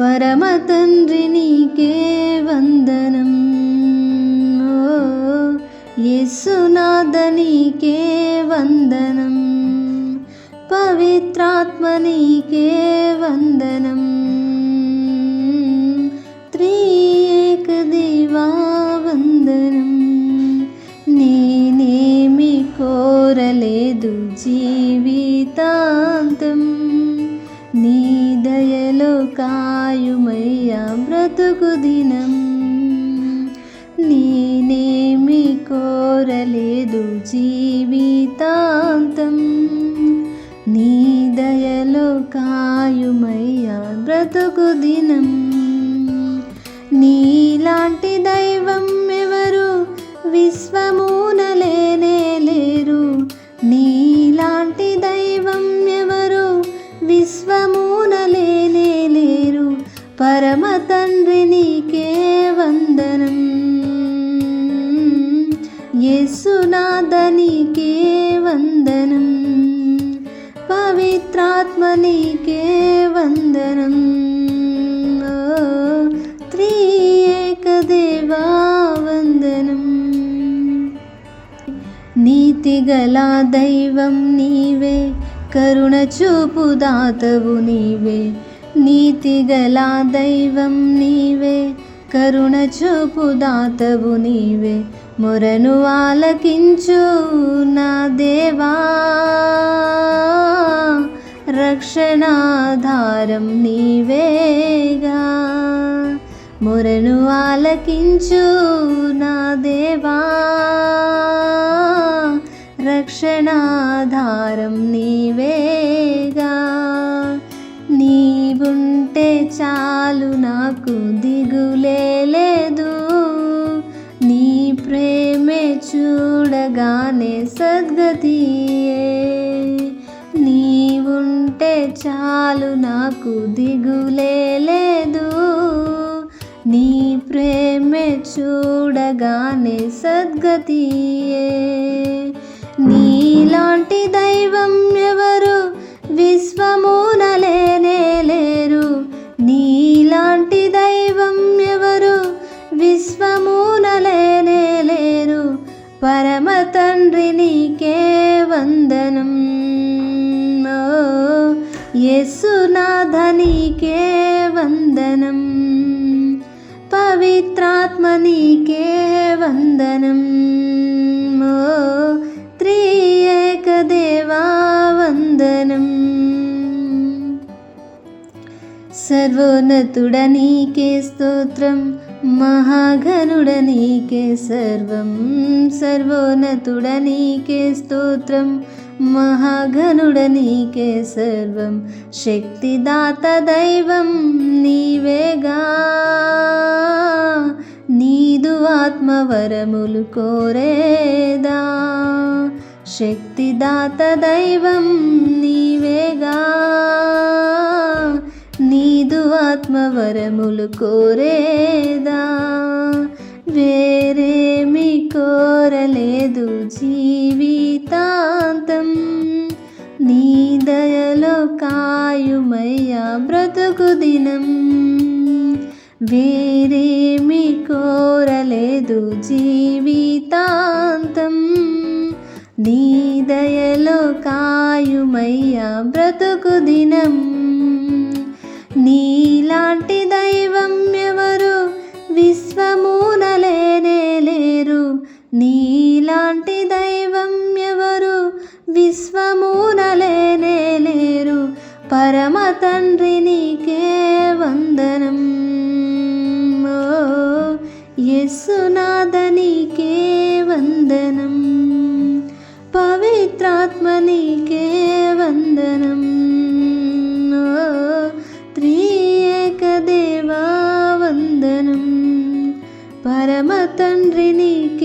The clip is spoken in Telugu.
పరమ తండ్రి నీకే వందనం. ఓ యేసునాథ నీకే వందనం. పవిత్రాత్మ నీకే వందనం. త్రియేక దేవా వందనం నేనేమి కోరలేదు జీవితాంతం. నీ దయలో కా ఆయుమయ్యా బ్రతుకు దినం. నేనేమి కోరలేదు జీవితాంతం. నీ దయలో కాయుమయ్యా బ్రతుకు దినం. నీలాంటి దైవం ఎవరు? విశ్వమున పవిత్రాత్మ నీకే వందనం ఓ త్రియేక దైవం నీవే కరుణ చూపు దాతవు నీవే. నీతిగలా దైవం నీవే కరుణ చూపు దాతవు నీవే. మొరను ఆలకించు నా రక్షణాధారం నీవేగా. మొరను ఆలకించు నా దేవా. రక్షణాధారం నీవేగా. నీవుంటే చాలు నాకు దిగులే లేదు. నీ ప్రేమే చూడగానే సద్గతియే చాలు నాకు దిగులే లేదు. నీ ప్రేమే చూడగానే సద్గతియే. నీలాంటి దైవం ఎవరు? విశ్వమునలేనే లేరు. నీలాంటి దైవం ఎవరు? విశ్వమునలేనే లేరు. పరమ తండ్రి నీకే వందనం. యేసునాథనికే వందనం. పవిత్రాత్మనికే వందనం. ఓ త్రియేక దేవా వందనం. సర్వోన్నతుడనీకే స్తోత్రం మహాఘనుడ నీకే సర్వం సర్వోన్నతుడ నీకే మహాఘనుడ నీకే సర్వం శక్తిదాత దైవం నీవేగా. నీదు ఆత్మవరములు కోరేదా. శక్తిదాత దైవం నీవేగా. నీదు ఆత్మవరములు కోరేదా. వేరేమి కోరలేదు జీవితా. జీవితాంతం నీ దయలో కాయుమయ్యా బ్రతుకు దినం. వేరేమి కోరలేదు జీవితాంతం. నీ దయలో కాయుమయ్యా బ్రతుకు దినం. నీలాంటి దైవం పరమ తండ్రి నీకే వందనం. యస్సునాథ నీకే వందనం. పవిత్రాత్మ నీకే వందనం. త్రియేక దేవా వందనం. పరమ తండ్రి నీకే